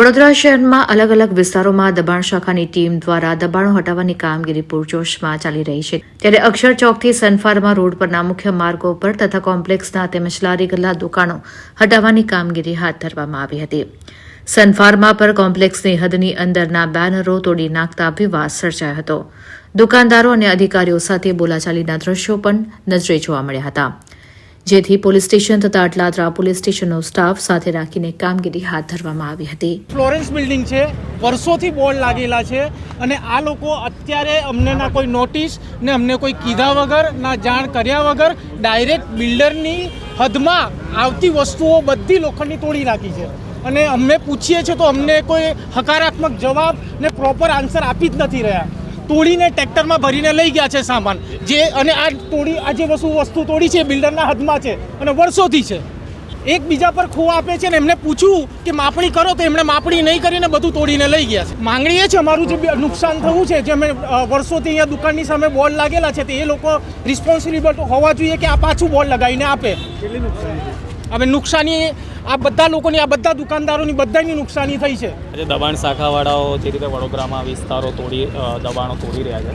વડોદરા શહેરમાં અલગ અલગ વિસ્તારોમાં દબાણ શાખાની ટીમ દ્વારા દબાણો હટાવવાની કામગીરી પૂરજોશમાં ચાલી રહી છે. ત્યારે અક્ષર ચોકથી સનફાર્મા રોડ પરના મુખ્ય માર્ગો પર તથા કોમ્પ્લેક્સના તેમજ લારી ગલ્લા દુકાનો હટાવવાની કામગીરી હાથ ધરવામાં આવી હતી. સનફાર્મા પર કોમ્પ્લેક્સની હદની અંદરના બેનરો તોડી નાખતા વિવાદ સર્જાયો હતો. દુકાનદારો અને અધિકારીઓ સાથે બોલાચાલીના દ્રશ્યો પણ નજરે જોવા મળ્યા હતા. જેથી પોલીસ સ્ટેશન તથા અટલાદરા પોલીસ સ્ટેશનનો સ્ટાફ સાથે રાખીને કામગીરી હાથ ધરવામાં આવી હતી. ફ્લોરેન્સ બિલ્ડિંગ છે, વર્ષોથી બોર્ડ લાગેલા છે અને આ લોકો અત્યારે અમને ના કોઈ નોટિસ ને અમને કોઈ કીધા વગર ના જાણ કર્યા વગર ડાયરેક્ટ બિલ્ડરની હદમાં આવતી વસ્તુઓ બધી લોખંડની તોડી નાખી છે. અને અમને પૂછીએ છીએ તો અમને કોઈ હકારાત્મક જવાબ ને પ્રોપર આન્સર આપી જ નથી રહ્યા. તોડીને ટ્રેક્ટરમાં ભરીને લઈ ગયા છે સામાન. જે અને આ તોડી આ જે વસ્તુ વસ્તુ તોડી છે બિલ્ડરના હદમાં છે અને વર્ષોથી છે. એકબીજા પર ખો આપે છે ને એમને પૂછ્યું કે માપણી કરો તો એમણે માપણી નહીં કરીને બધું તોડીને લઈ ગયા છે. માંગણી એ છે અમારું જે નુકસાન થયું છે જે અમે વર્ષોથી અહીંયા દુકાનની સામે બોર્ડ લાગેલા છે તે એ લોકો રિસ્પોન્સિબલ હોવા જોઈએ કે આ પાછું બોર્ડ લગાવીને આપે. હવે નુકસાની આ બધા લોકોની આ બધા દુકાનદારોની બધાની નુકસાની થઈ છે. જે દબાણ શાખાવાળાઓ જે રીતે વડોદરામાં વિસ્તારો તોડી દબાણો તોડી રહ્યા છે.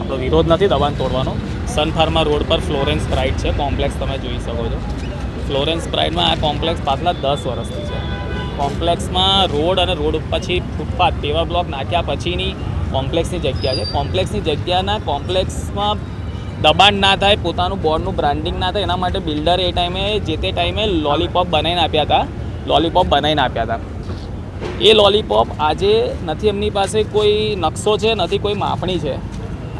આપણો વિરોધ નથી દબાણ તોડવાનો. સનફાર્મા રોડ પર ફ્લોરેન્સ રાઇટ છે કોમ્પ્લેક્સ તમે જોઈ શકો છો. ફ્લોરેન્સ પ્રાઇડમાં આ કોમ્પ્લેક્સ પાછલા દસ વર્ષથી છે. કોમ્પ્લેક્સમાં રોડ અને રોડ પછી ફૂટપાથ, તેવા બ્લોક નાખ્યા પછીની કોમ્પ્લેક્સની જગ્યા છે. કોમ્પ્લેક્સની જગ્યાના કોમ્પ્લેક્સમાં દબાણ ના થાય, પોતાનું બોર્ડનું બ્રાન્ડિંગ ના થાય, એના માટે બિલ્ડર એ ટાઈમે જે તે ટાઈમે લોલીપોપ બનાવીને આપ્યા હતા. લોલીપોપ બનાવીને આપ્યા હતા. એ લોલીપોપ આજે નથી એમની પાસે કોઈ નકશો છે, નથી કોઈ માપણી છે.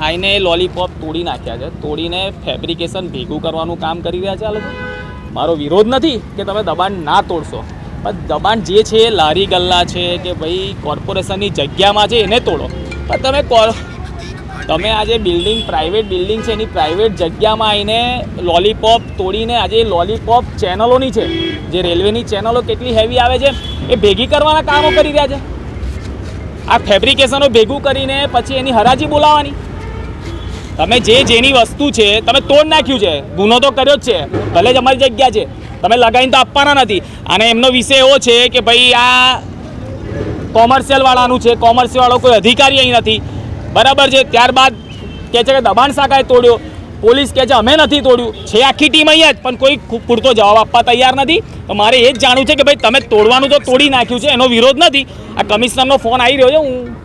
આઈને લોલીપોપ તોડી નાખ્યા છે. તોડીને ફેબ્રિકેશન ભેગું કરવાનું કામ કરી રહ્યા છે આ લોકો. મારો વિરોધ નથી કે તમે દબાણ ના તોડશો. પણ દબાણ જે છે એ લારી ગલ્લા છે કે ભાઈ કોર્પોરેશનની જગ્યામાં છે, એને તોડો. પણ તમે કોર તમે આજે બિલ્ડિંગ, પ્રાઇવેટ બિલ્ડિંગ છે, એની પ્રાઇવેટ જગ્યામાં આવીને લોલીપોપ તોડીને આજે લોલીપોપ ચેનલોની છે, જે રેલવેની ચેનલો કેટલી હેવી આવે છે, એ ભેગી કરવાના કામો કરી રહ્યા છે. આ ફેબ્રિકેશનો ભેગું કરીને પછી એની હરાજી બોલાવવાની. તમે જે જેની વસ્તુ છે, તમે તોડ નાખ્યું છે, ગુનો તો કર્યો જ છે, ભલે જ અમારી જગ્યા છે, તમે લગાવીને તો આપવાના નથી. અને એમનો વિષય એવો છે કે ભાઈ આ કોમર્શિયલવાળાનું છે, કોમર્શિયલવાળો કોઈ અધિકારી અહીં નથી. બરાબર છે, ત્યારબાદ કહે છે કે દબાણ શાખાએ તોડ્યો. પોલીસ કહે છે, અમે નથી તોડ્યું. છે આખી ટીમ અહીંયા જ, પણ કોઈ પૂરતો જવાબ આપવા તૈયાર નથી. તો મારે એ જ જાણવું છે કે ભાઈ તમે તોડવાનું તો તોડી નાખ્યું છે, એનો વિરોધ નથી. આ કમિશનરનો ફોન આવી રહ્યો છે, હું